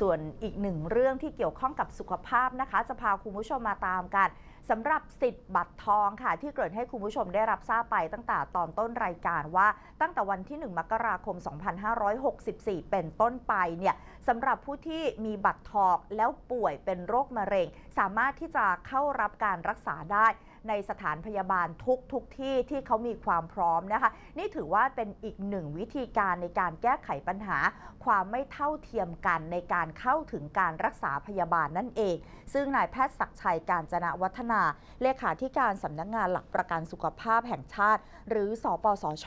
ส่วนอีกหนึ่งเรื่องที่เกี่ยวข้องกับสุขภาพนะคะ จะพาคุณผู้ชมมาตามกันสำหรับสิทธิ์บัตรทองค่ะ ที่เกริดให้คุณผู้ชมได้รับทราบไปตั้งแต่ตอนต้นรายการว่า ตั้งแต่วันที่ 1 มกราคม 2564 เป็นต้นไปเนี่ยสำหรับผู้ที่มีบัตรทองแล้วป่วยเป็นโรคมะเร็ง สามารถที่จะเข้ารับการรักษาได้ในสถานพยาบาลทุกทุกที่ที่เขามีความพร้อมนะคะ นี่ถือว่าเป็นอีกหนึ่งวิธีการในการแก้ไขปัญหา ความไม่เท่าเทียมกันในการเข้าถึงการรักษาพยาบาลนั่นเอง ซึ่งนายแพทย์ศักชัยการจนะวัฒนา เลขาธิการสำนักงานหลักประกันสุขภาพแห่งชาติ หรือสอปสช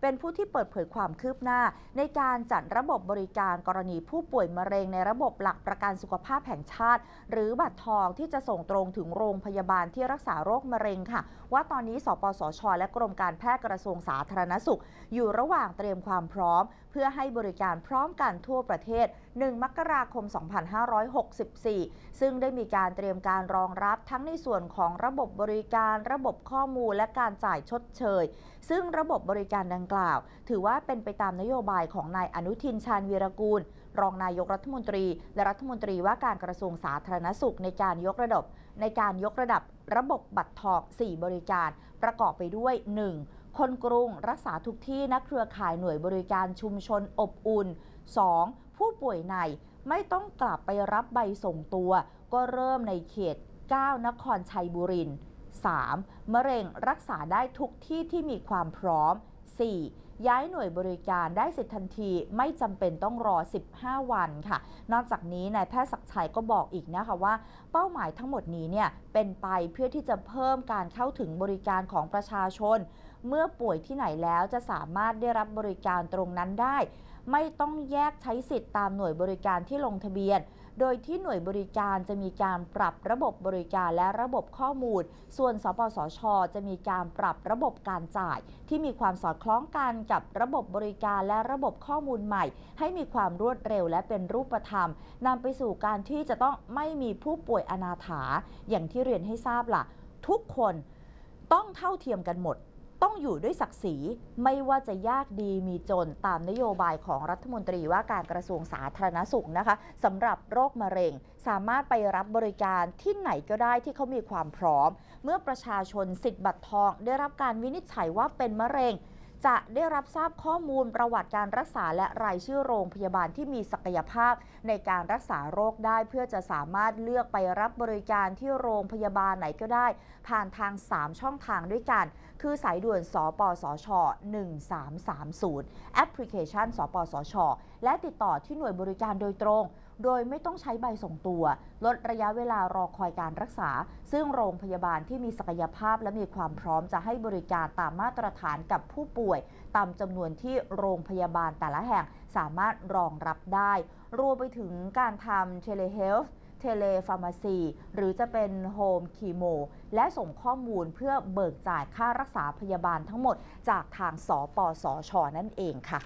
เป็นผู้ที่เปิดเผยความคืบหน้า ในการจัดระบบบริการกรณีผู้ป่วยมะเร็งในระบบหลักประกันสุขภาพแห่งชาติ หรือบัตรทองที่จะส่งตรงถึงโรงพยาบาลที่รักษาโรคมะเร็งค่ะ ว่าตอนนี้สปสช และกรมการแพทย์กระทรวงสาธารณสุข อยู่ระหว่างเตรียมความพร้อม เพื่อให้บริการพร้อมกันทั่วประเทศ 1 มกราคม 2564 ซึ่งได้มีการเตรียมการรองรับทั้งในส่วนของระบบบริการระบบข้อมูลและการจ่ายชดเชย ซึ่งระบบบริการดังกล่าว ถือว่าเป็นไปตามนโยบายของนายอนุทินชาญวีรกูล รองนายกรัฐมนตรี และรัฐมนตรีว่าการกระทรวงสาธารณสุขในการยกระดับ ในการยกระดับระบบบัตรทอง 4 บริการ ประกอบไปด้วย 1. คนกรุงรักษาทุกที่นักเครือข่ายหน่วยบริการชุมชนอบอุ่น 2. ผู้ป่วยใน ไม่ต้องกลับไปรับใบส่งตัว ก็เริ่มในเขต 9 นครชัยบุรี 3. มะเร็งรักษาได้ทุกที่ที่มีความพร้อม 4. ย้ายหน่วยบริการได้สิทธิทันทีไม่จำเป็นต้องรอ 15 วันค่ะ นอกจากนี้นายแพทย์ศักชัยก็บอกอีกนะคะว่า เป้าหมายทั้งหมดนี้เนี่ยเป็นไปเพื่อที่จะเพิ่มการเข้าถึงบริการของประชาชน เมื่อป่วยที่ไหนแล้วจะสามารถได้รับบริการตรงนั้นได้ ไม่ต้องแยกใช้สิทธิ์ตามหน่วยบริการที่ลงทะเบียนโดยที่หน่วยบริการจะมีการปรับระบบบริการและระบบข้อมูล ส่วนสปสช จะมีการปรับระบบการจ่ายที่มีความสอดคล้องกันกับระบบบริการและระบบข้อมูลใหม่ ให้มีความรวดเร็วและเป็นรูปธรรมนำไปสู่การที่จะต้องไม่มีผู้ป่วยอนาถา อย่างที่เรียนให้ทราบล่ะ ทุกคนต้องเท่าเทียมกันหมด ต้องอยู่ด้วยศักดิ์ศรีไม่ว่าจะยากดีมีจนตามนโยบายของรัฐมนตรีว่าการกระทรวงสาธารณสุขนะคะสำหรับโรคมะเร็ง สามารถไปรับบริการที่ไหนก็ได้ที่เขามีความพร้อม เมื่อประชาชนสิทธิ์บัตรทอง ได้รับการวินิจฉัยว่าเป็นมะเร็ง จะได้รับทราบข้อมูลประวัติการรักษาและรายชื่อโรงพยาบาลที่มีศักยภาพในการรักษาโรคได้เพื่อจะสามารถเลือกไปรับบริการที่โรงพยาบาลไหนก็ได้ ผ่านทาง 3 ช่องทางด้วยกัน คือสายด่วนสปสช 1330 แอปพลิเคชัน สปสช และติดต่อที่หน่วยบริการโดยตรง โดยไม่ต้องใช้ใบส่งตัว ลดระยะเวลารอคอยการรักษา ซึ่งโรงพยาบาลที่มีศักยภาพและมีความพร้อมจะให้บริการตามมาตรฐานกับผู้ป่วย ตามจำนวนที่โรงพยาบาลแต่ละแห่งสามารถรองรับได้ รวมไปถึงการทำเทเลเฮลท์เทเลฟาร์มาซีหรือจะเป็นโฮมคีโมและส่งข้อมูลเพื่อเบิกจ่ายค่ารักษาพยาบาลทั้งหมดจากทางสปสชนั่นเองค่ะ